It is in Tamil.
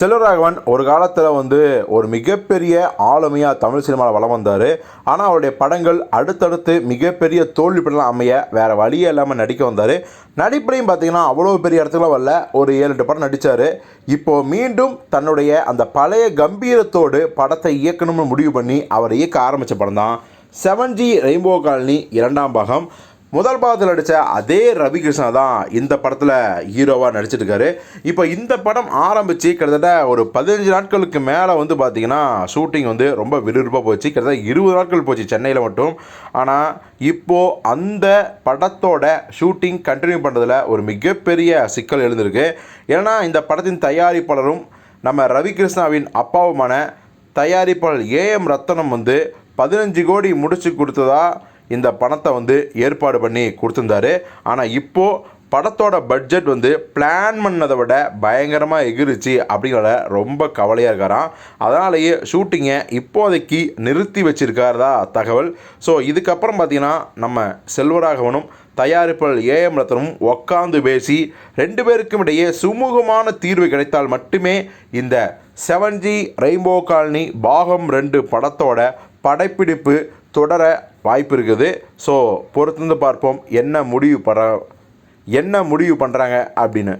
செல்வராகவன் ஒரு காலத்தில் வந்து ஒரு மிகப்பெரிய ஆளுமையாக தமிழ் சினிமாவில் வளம் வந்தார். ஆனால் அவருடைய படங்கள் அடுத்தடுத்து மிகப்பெரிய தோல்வி படலாம் அமைய வேறு வழியே இல்லாமல் நடிக்க வந்தார். நடிப்புலையும் பார்த்தீங்கன்னா அவ்வளோ பெரிய இடத்துல வரல. ஒரு ஏழு எட்டு படம் நடித்தார் இப்போது மீண்டும் தன்னுடைய அந்த பழைய கம்பீரத்தோடு படத்தை இயக்கணும்னு முடிவு பண்ணி அவர் இயக்க ஆரம்பித்த படம் தான் செவன் ஜி ரெயின்போ காலனி இரண்டாம் பாகம். முதல் பாகத்தில் நடித்த அதே ரவி கிருஷ்ணா தான் இந்த படத்தில் ஹீரோவாக நடிச்சிருக்காரு. இப்போ இந்த படம் ஆரம்பித்து கிட்டத்தட்ட ஒரு பதினஞ்சு நாட்களுக்கு மேலே வந்து பார்த்திங்கன்னா ஷூட்டிங் வந்து ரொம்ப விறுவிறுப்பாக போச்சு. கிட்டத்தட்ட இருபது நாட்கள் போச்சு சென்னையில் மட்டும். ஆனால் இப்போது அந்த படத்தோட ஷூட்டிங் கண்டினியூ பண்ணுறதுல ஒரு மிகப்பெரிய சிக்கல் எழுந்திருக்கு. ஏன்னா இந்த படத்தின் தயாரிப்பாளரும் நம்ம ரவி கிருஷ்ணாவின் அப்பாவுமான தயாரிப்பாளர் ஏஎம் ரத்தனம் வந்து பதினஞ்சு கோடி முடிச்சு கொடுத்ததா இந்த பணத்தை வந்து ஏற்பாடு பண்ணி கொடுத்துருந்தாரு. ஆனால் இப்போது படத்தோட பட்ஜெட் வந்து பிளான் பண்ணதை விட பயங்கரமாக எகிருச்சு அப்படிங்கிறத ரொம்ப கவலையாக இருக்காராம். அதனாலேயே ஷூட்டிங்கை இப்போதைக்கு நிறுத்தி வச்சிருக்காரதா தகவல். ஸோ இதுக்கப்புறம் பார்த்திங்கன்னா நம்ம செல்வராகவனும் தயாரிப்பாளர் ஏஎம் ரத்தனும் உக்காந்து பேசி ரெண்டு பேருக்கும் இடையே சுமூகமான தீர்வு கிடைத்தால் மட்டுமே இந்த செவன்ஜி ரெயின்போ காலனி பாகம் ரெண்டு படத்தோட படப்பிடிப்பு தொடர வாய்ப்பு இருக்குது ஸோ பொறுத்திருந்து பார்ப்போம் என்ன முடிவு பண்ணுற என்ன முடிவு பண்ணுறாங்க அப்படின்னு.